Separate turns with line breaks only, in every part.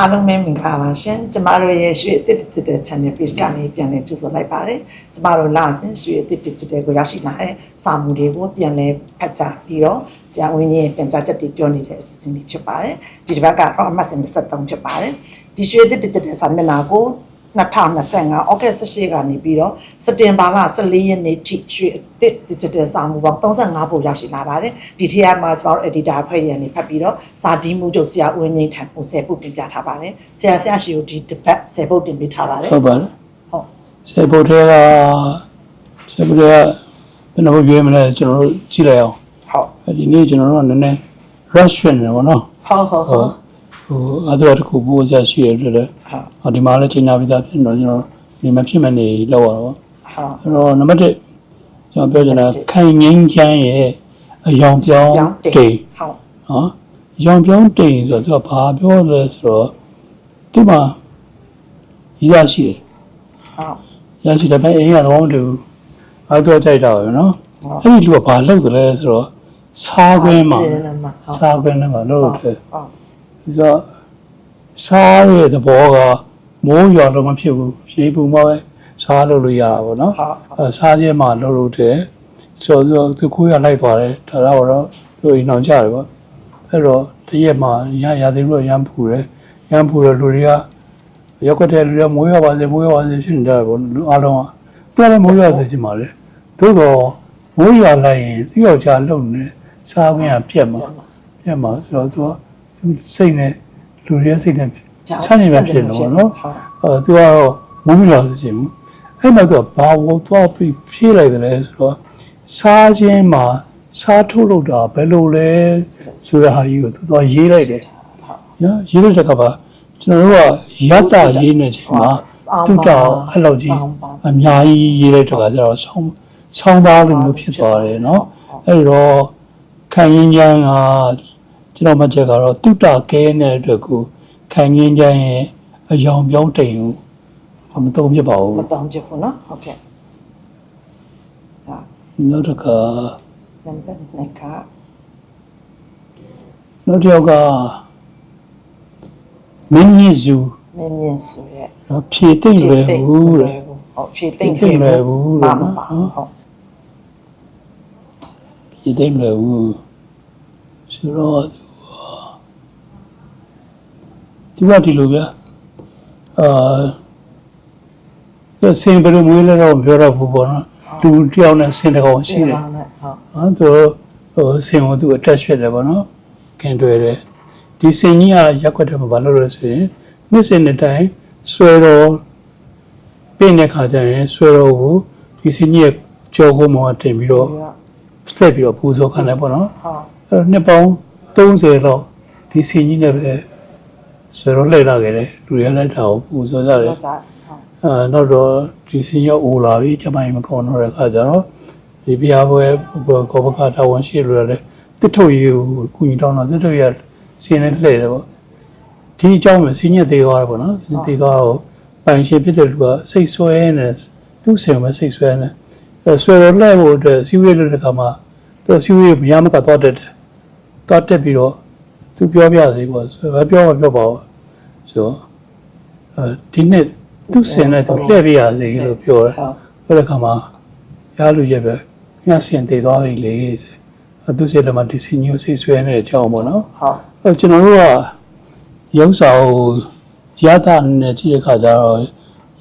အားလုံးပဲမင်္ဂလာပါရှင်ကျမတို့ရဲ့ရွှေအသစ် digital channel page ကနေပြန်လည်ကြိုဆိုလိုက်ပါတယ်ကျမတို့လာစဉ်ရွှေအသစ် digital ကိုရောက်ရှိလာတဲ့စာမူတွေကိုပြန်လည်ဖတ်ကြားပြီးတော့ဆရာဝန်ကြီးရဲ့ပြန်ကြားချက်တွေပြောနေတဲ့အစီအစဉ်လေးဖြစ်ပါတယ်ဒီတစ်ပတ်ကတော့အမှတ်စဉ်23ဖြစ်ပါတယ်ဒီရွှေအသစ် digital စာမျက်နှာကို 2025 August 18ကနေပြီးတော့စက်တင်ဘာလ14ရက်နေ့ထိရွှေအသစ် digital စာမူပေါင်း35ပုံရောက်ရှိလာပါတယ်ဒီထက်မှာကျွန်တော်တို့ editor ဖွဲ့ရနေဖတ်ပြီးတော့စာဒီမှုချုပ်ဆရာဦးဝင်းငိမ့်ထံကို10ပုတ်တင်ပြထားပါတယ်ဆရာဆရာရှိကိုဒီတစ်ပတ်10ပုတ်တင်ပေးထားပါတယ်
ဟုတ်ပါတယ်
ဟုတ်
ဆေဘုတ်တွေကဆေဘုတ်တွေကဘယ်လိုပြောမလဲကျွန်တော်တို့ကြည့်လိုက်အောင်
ဟုတ်
အဲဒီနေ့ကျွန်တော်တို့ကနည်းနည်း rush ဖြစ်နေတယ်ဗောနော်
ဟုတ်ဟုတ်ဟုတ်
ဟိုအတော့တစ်ခုပို့ဆက်ရှိရတဲ့လေ
ဟုတ်
ဟောဒီမှာလည်းချိန်ညာပြီးသားဖြစ်တော့ကျွန်တော်ဒီမှာဖြစ်မနေလောက်ရတော့
ဟုတ်
အဲ့တော့နံပါတ်1ကျွန်တော်ပြောချင်တာခိုင်ငင်းချမ်းရဲ့အယောင်ပြောင်းတိမ်
ဟုတ်
နော်အယောင်ပြောင်းတိမ်ဆိုတော့သူကဘာပြောလဲဆိုတော့ဒီမှာရည်ရရှိတယ်
ဟုတ်
ရရှိတယ်ပဲအိမ်ကတော့မတူဘူးအဲတော့ကြိုက်တာပဲနော်အဲ့ဒီလူကဘာလုပ်တယ်လဲဆိုတော့စားခွင်းမှာ
ကျင်းမှာဟုတ်
စားခွင်းထဲမှာလုပ်တယ်
ဟုတ်
ဆိုတော့စားရဲ့သဘောကမိုးရွာတော့မဖြစ်ဘူးရေပူမှပဲစားလုပ်လို့ရတာပေါ့နော်
ဟုတ်
အဲစားခြင်းမှာလုပ်လို့တယ်ဆိုတော့သူခိုးရလိုက်သွားတယ်ဒါတော့သူအိမ်အောင်ကြတယ်ပေါ့အဲ့တော့တရက်မှာရရသေးလို့ရမ်းဖူတယ်ရမ်းဖူတော့လူတွေကရောက်ကတဲ့လူတွေကမိုးရွာပါစေမိုးရွာပါစေဖြစ်နေကြတယ်ပေါ့လူအားလုံးကသူကလည်းမိုးရွာစေချင်ပါလေသို့တော့မိုးရွာလိုက်ရင်သူ့ယောက်ျားလုံနေစားခွင့်ကပြက်မှာပြက်မှာဆိုတော့သူကသူ စိတ်နဲ့လူတွေရဲ့စိတ်နဲ့ဆန့်ကျင်ဘက်ဖြစ်နေပေါ့နော်
ဟုတ်
အဲသူကတော့မုန်းမလို့ဆိုချင်ဘူးအဲ့မှာသူကဘာဝတော့ပြီးဖြည့်လိုက်တယ်လဲဆိုတော့စားခြင်းမှာစားထုတ်လို့တာဘယ်လိုလဲဆိုတဲ့ဟာကြီးကိုသူတော့ရေးလိုက်တယ်နော်ရေးလိုက်တဲ့ကပါကျွန်တော်တို့ကရတ္တရေးနေချိန်မှာတူတောင်အဲ့လိုကြီးအများကြီးရေးလိုက်တော့ကကျတော့ဆောင်းဆောင်းသားလိုမျိုးဖြစ်သွားတယ်နော်အဲ့တော့ခံရင်းချမ်းက ကျွန်တော်မှချက်ကတော့တုတ္တကဲတဲ့အတွက်ကိုခံရင်းချမ်းရဲ့အယောင်ပြောင်းတိမ်ကိုဘာမသုံးဖြစ်ပါဘူး
မတောင်းဖြစ်ဘူးနော်ဟုတ်ကဲ့ဟာ
နောက်တစ်ခါ
နံပါတ်2က
နောက်တစ်ယောက်ကမင်းကြီးစု
မင်းမြင့်ဆိုရဲ့
နော်ဖြည့်သိမ့်လွယ်ဘူးတဲ့
ဟုတ်ဖြည့်သိမ့်
ဖြည့်သိမ့်လွယ်ဘူးတဲ့
ပါမ
နော်
ပါဟုတ်
ဖြည့်သိမ့်လွယ်ဘူးဆိုတော့ သူကဒီလိုဗျာအာသူစင်ဘယ်လိုမွေးလဲတော့မပြောတော့ဘူးပေါ့နော်သူတယောက်နဲ့စင်တကောင်ရှိတယ်
ဟုတ်
နော်သူဟိုဆင်ကိုသူ attach ဖြစ်တယ်ပေါ့နော်ခင်တွေ့တယ်ဒီဆင်ကြီးကရက်ွက်တယ်မှာဘာလို့လဲဆိုရင်နှစ်စင်တဲ့တိုင်းဆွဲတော့ပြင်းတဲ့ခါကျရင်ဆွဲတော့ကိုဒီဆင်ကြီးရဲ့ကြောကိုမောတင်ပြီးတော့ဆက်ပြီးတော့ပူဇော်ခံတယ်ပေါ့နော်
ဟုတ်
အဲ့တော့နှစ်ပေါင်း30လောက်ဒီဆင်ကြီးနဲ့ပဲ ဆွဲတော့လှည့်လာခဲ့တယ်လူရလိုက်တာကိုပူဇော်ကြတယ်
တော့ကြာဟုတ်
အဲနောက်တော့ဒီစင်ရောက်အိုလာပြီကျမကြီးမကောင်းတော့တဲ့အခါကျတော့ဒီဘုရားဘွယ်ကောဘကတာဝန်ရှိလို့ရတယ်တစ်ထုတ်ရေးကိုကုညီတောင်းတော့တစ်ထုတ်ရစင်နဲ့လှည့်တယ်ပေါ့ဒီအကြောင်းပဲစင်ညက်သေးသွားတယ်ပေါ့နော်စင်သေးသွားတော့ပိုင်ရှင်ဖြစ်တဲ့လူကစိတ်ဆွဲနေသူ့စင်ပဲစိတ်ဆွဲနေအဲဆွဲတော့လှည့်ဖို့အတွက်စီဝေးလို့တဲ့ခါမှာသူစီဝေးမရမကတော့တက်တယ်တော့တက်ပြီးတော့ သူပြောပြစီပေါ့ဆိုတော့ပြောမပြောပါဘူးဆိုတော့အဲဒီနေ့သူ့စင်နဲ့သူလှည့်ပြရစီလို့ပြောတယ်
ဟုတ်
ဘယ်တဲ့ခါမှာရလူရဲ့ပဲညဆင်တည်သွားပြီလေဆိုအသူစီလည်းမဒီစီညိုစိတ်ဆွဲနေတဲ့အကြောင်းပေါ့နော်
ဟုတ်
အဲကျွန်တော်တို့ကရုပ်စာကိုရတာနဲ့ကြည့်တဲ့ခါကျတော့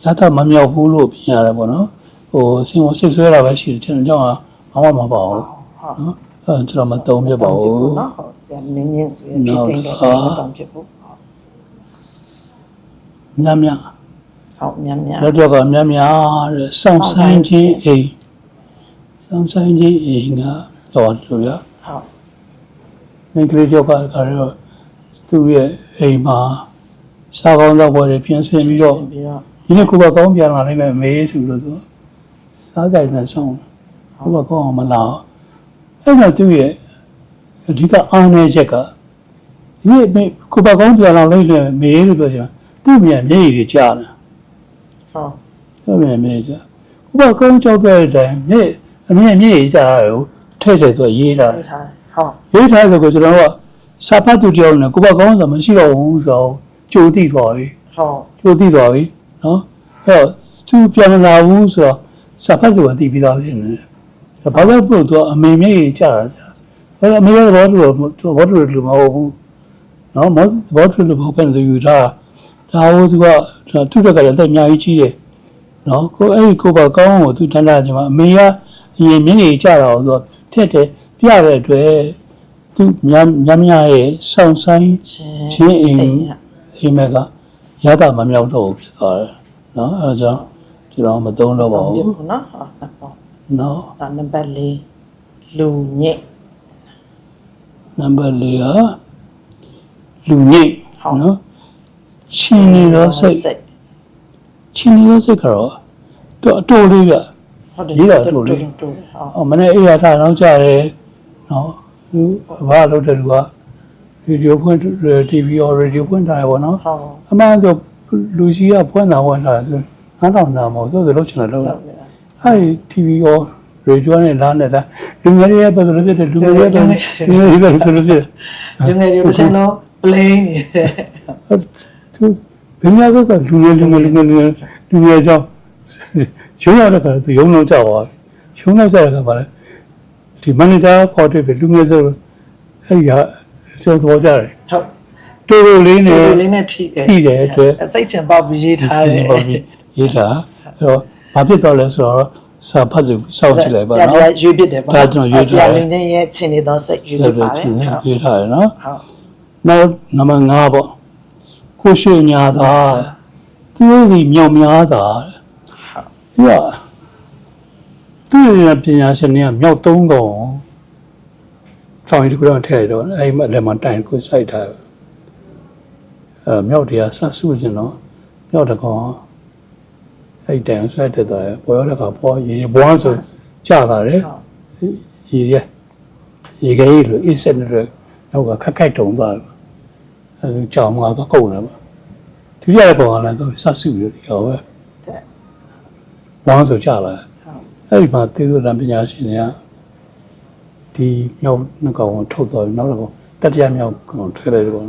ရတာမမြောက်ဘူးလို့ပြင်ရတယ်ပေါ့နော်ဟိုဆင်ကိုစိတ်ဆွဲတာပဲရှိတယ်ကျွန်တော်ကြောင့်ဘာမှမပါဘူး
ဟုတ်
နော်အဲ ကျွန်တော်မတုံးပြပါဘူး
နော်ဟုတ်ဆရာမင်းမြင့်ဆိုရင်ဖြစ်တဲ့တော့မတောင်းဖြစ်ဘူးဟုတ်
ညံ့ညံ့
ဟုတ်မြန်မြန်
လက်တော့ကမြတ်များတဲ့စောင့်ဆိုင်ခြင်းအိမ်စောင့်ဆိုင်ခြင်းအိမ်ကတော့တို့ရ
ဟုတ်
မင်္ဂလာကျောက်ကကတော့သူ့ရဲ့အိမ်မှာစားကောင်းသောဘွယ်တွေပြင်ဆင်ပြီးတော့
ပြီးတော့
ဒီနေ့ကိုဘကောင်းပြန်လာနိုင်မယ်မေးဆိုလို့သူစားကြိုင်နဲ့ဆောင်းကိုဘကောင်းအောင်မလာအဲ့ တော့သူ့ရဲ့အဓိကအားနည်းချက်ကဒီနေ့ကိုဘကောင်းပြန်လာနိုင်မယ်မေးလို့ပြောချင်သူ့မြန်မျက်ရည်တွေကြားတယ်
ဟုတ်
ဟုတ်မယ်မေးကြ။ဥပကုန်းကြောက်ပြတဲ့အတိုင်းမြေအမြင့်မြေကြီးကြတာကိုထဲ့ထဲ့သူရေးတာ
ထားဟုတ်။
ရေးထားတဲ့ကိုကျွန်တော်ကစာဖတ်သူတယောက်နဲ့ကိုဘကောင်းဆိုမရှိတော့ဘူးဆိုတော့ကြိုသိသွားပြီ
ဟုတ်
ကြိုသိသွားပြီနော်အဲ့တော့သူပြန်မလာဘူးဆိုတော့စာဖတ်သူကသိပြီးသားဖြစ်နေတယ် ဘာလို့ပို့သူအမေမျက်ရည်ကျတာကြာအဲ့တော့အမေကဘောတူတော့ဘောတူလို့မဟုတ်ဘူးနော်မောဘောတူလို့ဘောကန်သူယူတာဒါဟိုသူကသူ့ဘက်ကလည်းအများကြီးကြီးတယ်နော်ကိုအဲ့ဒီကိုပါကောင်းကိုသူတန်းလာချင်မှာအမေကအရင်မျက်ရည်ကျတာကိုသူထက်တယ်ပြတဲ့အတွက်သူများများများရဲ့ဆောင်းဆိုင်
ချင်း
ချင်းအိမ်အိမ်မက်ကရတာမမြောက်တော့ဘူးဖြစ်သွားတယ်နော်အဲဒါကြောင့်ကျွန်တော်မသုံးတော့ပါ
ဟုတ်
ဘူး
ဘူးနော်ဟုတ်ပေါ့
နော်
ဒါနံပါတ်၄လူညစ်
နံပါတ်၄ကလူညိတ်
ဟုတ်
နော်ချင်းနေတော့စိတ်
စိတ်
ချင်းနေတော့စိတ်ကတော့သူအတူလေးက
ဟုတ်တယ်
ရေးတာတို့လေ
တို့ဟုတ်
အော်မနေ့အေးရထားတော့ကြတယ်နော်သူဘာလုပ်တယ်သူကဗီဒီယိုဖွင့် TV or radio ဖွင့်ထားရပါတော့
ဟုတ်
အမှန်ဆိုလူကြီးကဖွင့်တာဖွင့်တာဆိုငါတော့နာမဟုတ်သူတို့လောက်ချင်တယ်လောက်တာ အဲ့ဒီ TV ရောရေဒီယိုနဲ့လာနေတာလူငယ်တွေရဲ့ဘယ်လိုဖြစ်တယ်လူငယ်တွေရဲ့ဘယ်လိုဖြစ်တယ်ဘယ်လိုဖြစ်တယ်
လူငယ်တွေတစ်ချိန်လုံး plain နေတယ်
သူဘယ်များသောလူငယ်လူငယ်လူငယ်လူငယ်လူငယ်ကြောင့်ရုံးရတဲ့ခါသူရုံးလုံးကြောက်သွားပြီရုံးလုံးကြောက်တဲ့ခါပါလေဒီမန်နေဂျာပေါ်တယ်ပဲလူငယ်ဆိုအဲ့ဒီကကျော်သွားကြတယ်
ဟုတ်
တူတူလေး
ဒီ
နဲ့
လိုလေးနဲ့ထိတယ်
ထိတယ်အတွက်
စိတ်ချင်ပေါက်ပြီးရေးထားတယ်
ဟုတ်ပြီရေးတာအဲ့တော့ ဘာဖြစ်တော့လဲဆိုတော့စာဖတ်သူစောင့်ကြည့်လိုက်ပါ
ဆရာ
နော်
ကရွေးပြစ်တယ်ပေါ့
ဒါကျွန်တော်ရွေးထားတယ်
ဆရာလင်းချင်းရဲ့ချင်းနေသောစိတ်ရွေးပြစ်ပါတယ်ဟုတ်
ရေးထားတယ်နော်
ဟုတ်
နောက်နံပါတ်5ပေါ့ကိုရှိညာသာသူတို့ဒီမြောက်များသာသူကသူရဲ့ပညာရှင်တွေကမြောက်၃កောင်ထောင်ရီတစ်ခုတော့ထည့်ရတော့အဲ့ဒီမှာလည်းမတိုင်ကိုစိုက်ထားအဲမြောက်တရားဆက်စုခြင်းတော့မြောက်တကောင် အဲ့ဒီတိုင်စိုက်တဲ့တော့ပေါ်ရတဲ့ကပေါ်ရေဘွားဆိုကြာလာတယ်ရေရရေခဲကြီးလို့အစ်ဆက်နေတဲ့နောက်ကခက်ခက်တုံသွားတယ်အဲကြောင်မှာတော့ကုန်တယ်ပေါ့သူရတဲ့ပုံကလည်းတော့ဆက်စုပြီးတော့ပဲ
တဲ့
ဝမ်းဆိုကြလာ
ဟုတ်
အဲ့ဒီမှာသေသူတန်ပညာရှင်တွေကဒီမြောက်နှစ်ကောင်ကိုထုတ်သွားပြီးနောက်တော့တတိယမြောက်ကောင်ထွက်လိုက်တယ်ပေါ့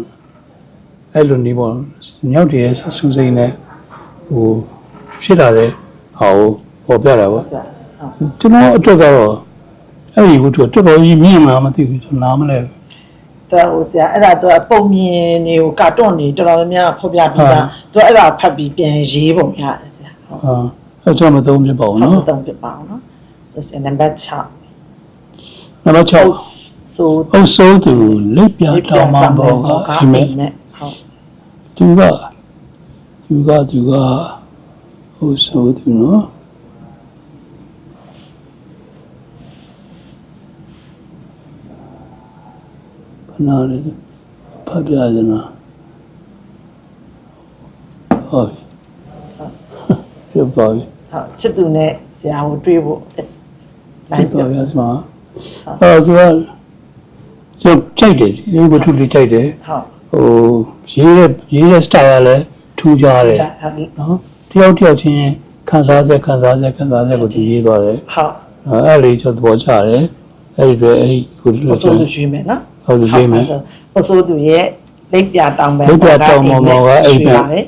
အဲ့လိုနေပေါ့မြောက်တည်းရဲ့ဆက်စုစိမ့်နဲ့ဟို ဖြစ်လာတဲ့ဟာကိုပေါ်ပြတာပေါ့
ဟုတ်
ကျွန်တော်အတွက်ကတော့အဲ့ဒီဝတ္ထုတော်တော်ကြီးမြင်လာမသိဘူးကျွန်တော်နားမလဲဘူး
တော်ဟိုဆရာအဲ့ဒါတော့ပုံမြင်နေကိုကာတွန်းနေတော်တော်များများဖော်ပြပြီးသားသူအဲ့ဒါဖတ်ပြီးပြန်ရေးပုံရတယ်ဆရာဟုတ်
ဟာအဲ့ကျွန်တော်မသုံးပြပါဘူး
ဟုတ်
နော်
တော့ပြပါအောင်နော်ဆိုဆရာနံပါတ်6
နံပါတ်6
ဆို
အုပ်စိုးသူလက်ပြတောင်းမှဘောကအိမ်မဲ
ဟုတ်
သူကသူကသူက အုပ်စိုးသူနော်ခဏလေးဖတ်ပြရနာဟုတ်ပြီပြတ်သွားပြီ
ဟုတ်ချစ်သူနဲ့ဆရာကိုတွေးဖို့လို
လို
င်း
က်
ပြော
ပါရစမှာအဲသူကကျုပ်ကြိုက်တယ်ဒီဝတ္ထုလေးကြိုက်တယ်
ဟုတ်
ဟိုရေးတဲ့ရေးတဲ့ style ကလည်းထူးခြားတယ်
ဒါဟုတ်
နော် တယောက်တယောက်ချင်းခံစားချက်ခံစားချက်ခံစားချက်ကိုသူရေးသွားတယ်
ဟုတ်
အဲအဲ့လေးကျွန်တော်သဘောကျတယ်အဲ့ဒီတွေအဲ့ဒီကိုဒီလို
ဆိုသူရွှေမယ်နော်
ဟုတ်လို့ရေးမယ်
ပစိုးသူရဲ့လက်ပြတောင်းပန်
ဘိပြတောင်းမောင်မောင်ကအဲ့ဒီ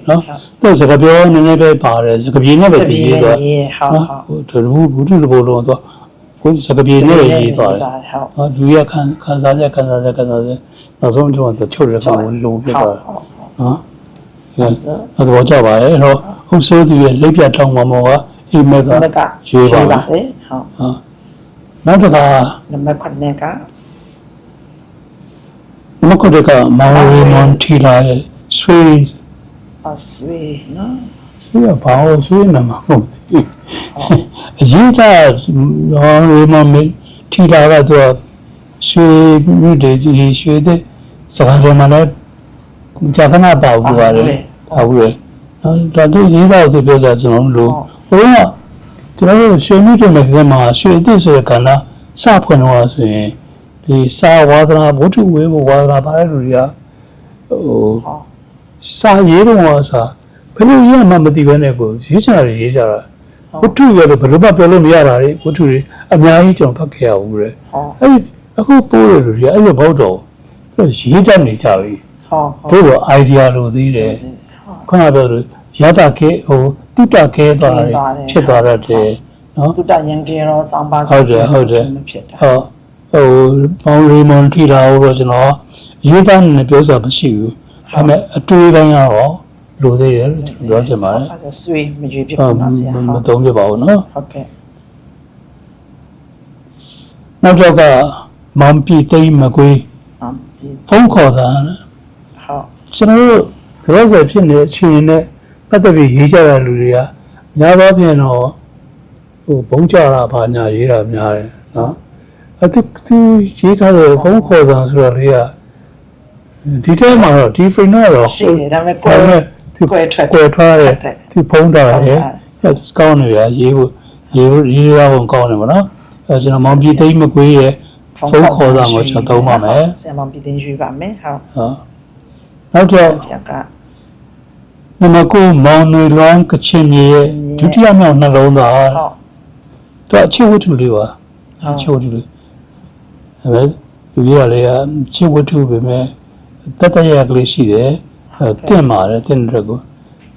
နော်သူစကားပြောနည်းနည်းပဲပါတယ်စကားပြေနဲ့ပဲသူရေးသွား
ဟုတ်ဟုတ်
ဟိုဒီဘူးဘူးလူဘောလုံးတော့ကိုစကားပြေနဲ့ပဲရေးသွားတယ်
ဟုတ်
နော်လူရခံခံစားချက်ခံစားချက်ခံစားချက်နောက်ဆုံးကျွန်တော်ချုပ်ရကောင်ဝင်လုံးပြသွားတယ်နော် အဲ့တော့ကြပါရဲ့အဲ့တော့ဟုတ်ဆိုးသူရဲ့လက်ပြထောင်းမောင်မောင်ကအိမ်မက်က
နံပါတ်က
ရေးပါ
ပါ
တယ်
တယ်ဟုတ်
ဟာနောက်တစ်ခါ
နံပါတ်9က
မကုတ်တကမောင်ရီမွန်ထီလာရဲ့ဆွေး
အဆွေနော်
ဆွေးကဘာလို့ဆွေးနေမှာမဟုတ်ဘူးအရေးတာမောင်ရီမွန်ထီလာကသူကဆွေးမြစ်တွေဒီဆွေးတဲ့စကားတွေမှာလည်း ကြာခဏပါဘူးပါတယ်ပါဘူးလေနော်ဒါတို့ရေးတာသူပြောစားကျွန်တော်တို့ဟိုကကျွန်တော်တို့ရွှေမြစ်တွေမှာကမှာရွှေအစ်စ်ဆိုတဲ့ကဏ္ဍစဖွင့်တော့ဆိုရင်ဒီစာဝါဒနာဘုထုဝေဘဝါဒနာပါတဲ့လူတွေကဟို
ဟော
စာရေးတော့ဟာစာဘယ်လိုရေးမှမသိဘဲနဲ့ကိုရေးချတာတွေရေးကြတာဝတ္ထုရလို့ဘယ်လိုမှပြောလို့မရတာလေဝတ္ထုတွေအများကြီးကျွန်တော်ဖတ်ခဲ့ရဘူးတဲ့
ဟော
အဲ့ဒီအခုပိုးရလူတွေကအဲ့လိုမဟုတ်တော့သူရေးတတ်နေကြပြီ
ဟဟုတ်ဟုတ်
သို့တော့ idea လိုသေးတယ်ခုနကပြောသလိုရတာခဲဟိုတုတခဲသွားတယ်ဖြစ်သွားတတ်တယ်နော်
သူတရင်ကဲတော့ဆောင်းပါ
ဟုတ်တယ်ဟုတ်တယ်
မဖြစ်တာ
ဟုတ်ဟိုဘောင်ရီမွန်ထီလာတော့ကျွန်တော်ရေးသားနေပြောစရာမရှိဘူးဒါပေမဲ့အတွေ့အတိုင်းကတော့လိုသေးတယ်လို့ကျွန်တော်ပြောချင်ပါတယ်
အဲ့ဒါဆွေးမရွေးဖြစ်
ဟုတ်
ဘူးနော်ဆရာ
မ
ဟုတ်
သုံးပြပါဘူးနော်
ဟုတ်ကဲ့
နောက်တော့ကမောင်ပြည်သိမ်းမကွေး
ဟုတ်ပြီ
ဖုန်းခေါ်တာ
ဟုတ်
ကျွန်တော်တို့သဘောဆွဲဖြစ်နေတဲ့အခြေအနေနဲ့ပတ်သက်ပြီးရေးကြတဲ့လူတွေကများသောဖြင့်တော့ဟိုဘုံကြတာဘာညာရေးတာများတယ်နော်အတူသူရေးထားတဲ့ဖုန်းခေါ်တာဆိုတာလေးကဒီထဲမှာတော့ဒီ frame တော့
ရှိတယ်ဒါပေမဲ့ကို
ဒါပေမဲ့
ယ်
သူ
ကွဲထွက်
ကွယ်ထွက်တယ်
ထွက်တယ်
သူဖုံးတာ
ဖုံး
လေ
တာ
အဲကောင်းတယ်ဗျာရေးဖို့ရေးဖို့ရေးရအောင်ကောင်းတယ်ဗောနော်အဲကျွန်တော်မောင်ပြည်သိမ်းမကွေးရဲ့ဖုန်းခေါ်တာကိုကျွန်တော်သုံးပါမယ်
ဆရာမောင်ပြည်သိမ်းရွေးပါမယ်ဟုတ်
ဟုတ် နောက်တော့
ဆရာက
နမကိုမောင်နွေလွမ်းကချင်မြေရဲ့ဒုတိယမြောက်နှလုံးသား
ဟုတ်
သူအချစ်ဝတ္ထုလေးပါအချစ်ဝတ္ထုလေးအဲဒါလူကြီးကလည်းအချစ်ဝတ္ထုပဲမဲ့တတ်တရကလေးရှိတယ်အဲတင့်ပါတယ်တင့်တဲ့ကို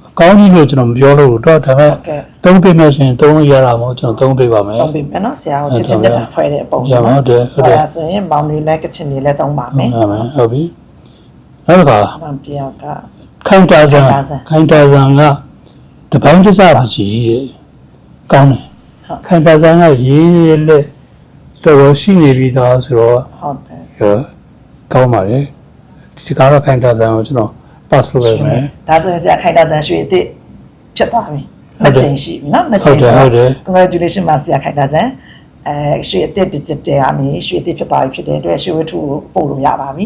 အကောင်းကြီးလို့ကျွန်တော်မပြောလို့တော့ဒါပေမဲ့
ဟုတ်ကဲ့
သုံးပေးမယ်ဆိုရင်သုံးလို့ရတာမဟုတ်ကျွန်တော်သုံးပေးပါမယ်
တော့ပြီမယ်နော်ဆရာကိုချစ်ချစ်မြတ်တာဖွဲ့တဲ့ပုံ
ရပါဟုတ်တယ်ဟုတ်တယ်
ဒါဆိုရင်မောင်လေးလည်းကချင်လေးလည်းသုံးပါမယ်
ဟုတ်ပါမယ်ဟုတ်ပြီ နောက်တစ်ခါ
မောင်တယောက်က
ခိုင်တာဆန်
ခိုင်တာဆန်
ခိုင်တာဆန်ကတပိုင်းတစ်စပါကြီးတဲ့ကောင်းတယ်
ဟုတ်
ခိုင်တာဆန်ကရေးလက်တော်ရှိနေပြီသားဆိုတော့
ဟုတ်တယ်
ဟောကောင်းပါလေဒီကတော့ခိုင်တာဆန်ကိုကျွန်တော် pass လုပ်လိုက်မယ်
ဒါဆိုရင်ဆရာခိုင်တာဆန်ရွှေအစ်စ်ဖြစ်သွားပြီ
ဟု
နှစ်
တ်တယ်
ကြိမ်ရှိပြီနော်နှစ်
ဟု
ကြိ
တ်
မ်
တယ်
ဆို
ဟုတ်တယ်
congratulation ပါဆရာခိုင်တာဆန်အဲရွှေအစ်စ် digital ကနေရွှေအစ်စ်ဖြစ်သွားပြီဖြစ်တဲ့အတွက်ရွှေဝတ္ထုကိုပို့လို့ရပါပြီ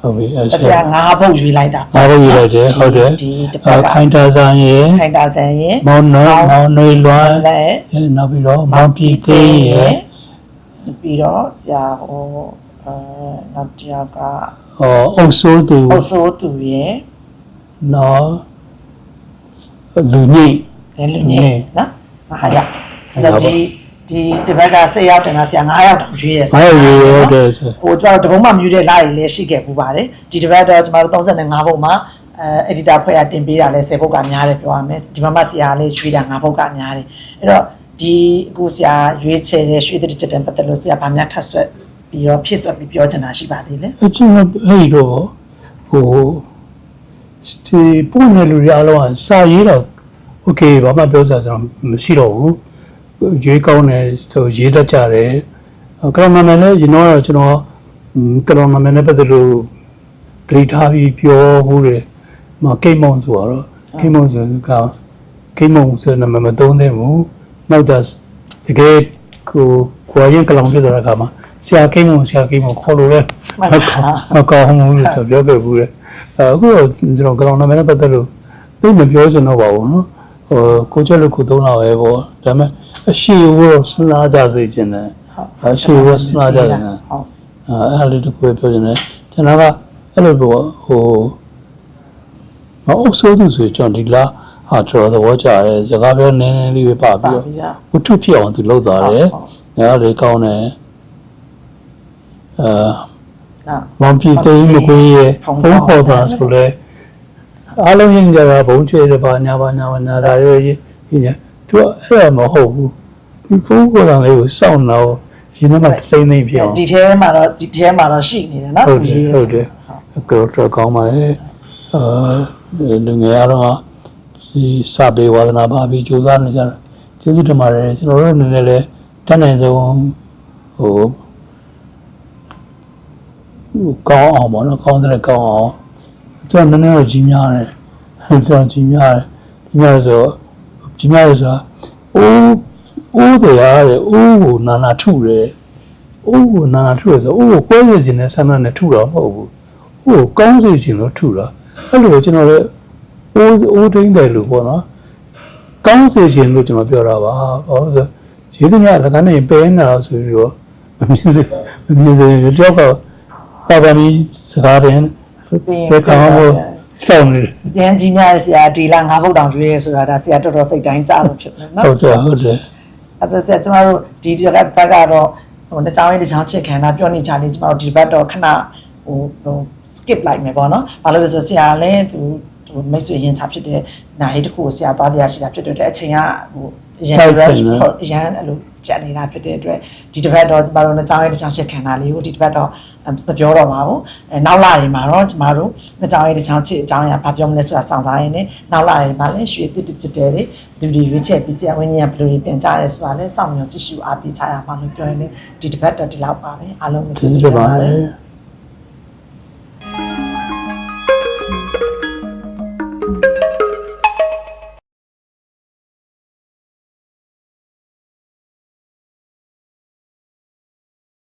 ဟုတ်
ဟုတ်ပြီအဲ
ဆရာငါးပုတ်ရွေးလိုက်တာ
အားလုံးရေးလိုက်တယ်ဟုတ်တယ်
ဒီတစ်
အဲ
ပတ်က
ခိုင်တာဆန်ရဲ့
ခိုင်တာဆန်ရင်
မောင်နော်မောင်နွေလွမ်း
လည်း
အဲနောက်ပြီးတော့မောင်ပြည်သိမ်းရဲ့
ပြီးတော့ဆရာဟိုအဲနောက်တစ်ယောက်က
ဟောအုပ်စိုးသူ
အဆိုးသူရဲ့
နော်လူညိ
လည်းလူငယ်နော်မဟာရ
ဟုတ်
ဒါ
ပါဘူး
ဒီဒီဘက်က၁၀ရောက်တင်တာဆရာ9ရောက်တောင်ရွေးရဲ
ဆိုဟုတ်ရေဟုတ်တယ်ဆရာ
ဟိုကျွန်တော်တဘုံမှမြူတဲ့လာရီလည်းရှိခဲ့ပူပါတယ်ဒီဒီဘက်တော့ကျွန်တော်တို့35ဘုံမှာအဲ editor ဖွဲ့ရတင်ပေးတာလဲ10ဘုတ်ကများတယ်ပြောရမယ်ဒီမှာမှဆရာလေးရွေးတာ9ဘုတ်ကများတယ်အဲ့တော့ဒီအခုဆရာရွေးချယ်တဲ့ရွှေတိကျတဲ့ပတ်သက်လို့ဆရာဗာများထပ်ဆွဲပြီးတော့ဖြစ်ဆွဲပြီးပြောချင်တာရှိပါသေးတယ်
အချင်းအဲ့ဒီတော့ဟိုဒီပုံနယ်လူတွေအားလုံးကစာရေးတော့ okay ဘာမှပြောစရာကျွန်တော်မရှိတော့ဘူး ရေးကောင်းတယ်ဟိုရေးတတ်ကြတယ်ကရောနာမည်လည်းကျွန်တော်ကတော့ကျွန်တော်ကရောနာမည်နဲ့ပတ်သက်လို့သတိထားပြီးပြောဘူးတယ်မကိတ်မုံဆိုတော့ကိတ်မုံဆိုကကိတ်မုံဆိုနာမည်မသုံးသင့်ဘူးနောက်တော့တကယ်ကိုကိုရင်ကလောင်ဖြစ်သွားတဲ့အခါမှာဆရာကိတ်မုံဆရာကိတ်မုံခေါ်လို့လဲ
မှန်
မ
ပါ
ကောင်းမကောင်းဘူးလို့ကျွန်တော်ပြောခဲ့ဘူးလေအခုတော့ကျွန်တော်ကောင်နာမည်နဲ့ပတ်သက်လို့သိမပြောချင်တော့ပါဘူးနော်ဟိုကိုချက်လို့ကိုသုံးတာပဲပေါ့ဒါပေမဲ့ အရှိကိုစဉ်းစားကြစေချင်တယ်
ဟုတ်
အရှိကိုစဉ်းစားကြတယ်
ဟုတ်
အဲအဲ့လိုတခုပဲပြောချင်တယ်ကျွန်တော်ကအဲ့လိုပေါ့ဟိုမအုပ်စိုးသူဆိုကျွန်တော်ဒီလားဟာကျွန်တော်သဘောကျတယ်စကားပြောနည်းနည်းလေးပဲပါ
ပါ
ပြီးတော့
ပြီလား
ဝတ္ထုဖြစ်အောင်သူလုပ်သွားတယ်အဲ့ဒါလေးကောင်းတယ်အာ
နော်
မောင်ပြည်သိမ်းမကွေးရဲ့ဖုန်းခေါ်တာဆိုလဲအားလုံးရင်ကြတာဘုံချဲတယ်ပါညာပါညာပါညာဒါရောကြီးညာသူကအဲ့ဒါမဟုတ်ဘူး ဒီဖုန်းခေါ်တာလေးကိုစောင့်တော့ရှင်ထဲမှာသိမ့်သိမ့်ဖြစ်အောင်
ဒီထဲမှာတော့ဒီထဲမှာတော့ရှိနေတယ်နော်
ဟုတ်တယ်ဟုတ်တယ်ကြောတော့ကောင်းပါရဲ့အာလူငယ်အတော့ဒီစာပေဝါဒနာပါပြီးကြိုးစားနေကြတာကျေးဇူးတင်ပါတယ်ကျွန်တော်တို့အနေနဲ့လည်းတတ်နိုင်ဆုံးဟိုဟိုကောင်းအောင်ပေါ့နော်ကောင်းတဲ့ကောင်းအောင်ကျွန်တော်နည်းနည်းတော့ကြီးများတယ်ကျွန်တော်ကြီးများတယ်ကြီးများတယ်ဆိုတော့ကြီးများတယ်ဆိုတာအိုး အိုးတရားတဲ့အိုးကိုနာနာထုတယ်အိုးကိုနာနာထုရဆိုအိုးကိုကွဲစေခြင်းနဲ့ဆန္ဒနဲ့ထုတာမဟုတ်ဘူးအိုးကိုကောင်းစေခြင်းလို့ထုတာအဲ့လိုကျွန်တော်လည်းအိုးအိုးတိုင်းတယ်လို့ပေါ့နော်ကောင်းစေခြင်းလို့ကျွန်တော်ပြောတာပါဘာလို့ဆိုရေးသမျှလည်းကနေပဲနေတာဆိုပြီးတော့မမြင်စေမမြင်စေတယောက်ကပါပါနီစကားပင်ဘယ်ကောင်မှစောင့်နေတယ်
ကျန်းကြီးများဆရာဒီလာငါးဘုတ်တောင်ရွေးရဲဆိုတာဒါဆရာတော်တော်စိတ်တိုင်းကြားလို့ဖြစ်တယ်နော်
ဟုတ်တယ်ဟုတ်တယ်
အဲဆိုဆရာကျွန်တော်တို့ဒီဒီဘက်ကတော့ဟိုတချောင်းရေးတချောင်းချစ်ခံတာပြောနေကြလေကျွန်တော်တို့ဒီဘက်တော့ခဏဟိုဟို skip လိုက်မယ်ပေါ့နော်ဘာလို့လဲဆိုတော့ဆရာလည်းသူသူမိတ်ဆွေရင်ချဖြစ်တဲ့နိုင်တစ်ခုကိုဆရာသွားတရားရှိတာဖြစ်တဲ့အတွက်အချိန်ကဟိုအ ရန် rush ဟုတ်အရန်အဲ့လိုကြက်နေတာဖြစ်တဲ့အတွက်ဒီတစ်ပတ်တော့ကျမတို့နှစ်ကြောင်းရဲ့တစ်ချောင်းချက်ခံတာလေးကိုဒီတစ်ပတ်တော့မပြောတော့ပါဘူးအဲနောက်လာရင်မှာတော့ကျမတို့နှစ်ကြောင်းရဲ့တစ်ချောင်းချစ်အကြောင်းအရာဘာပြောမလဲဆိုတာစောင့်စားရင်းနဲ့နောက်လာရင်မှာလည်းရွှေတစ်တစ်တစ်တဲတွေလူတွေရွေးချက်ပြီးဆရာဝန်ကြီးကဘယ်လိုပြန်ကြရဲဆိုတာလည်းစောင့်မျှော်ကြည့်ရှုအားပေးချရမှာလို့ပြောရင်လည်းဒီတစ်ပတ်တော့ဒီလောက်ပါပဲအားလုံးကို
ကျေးဇူးတင်ပါတယ်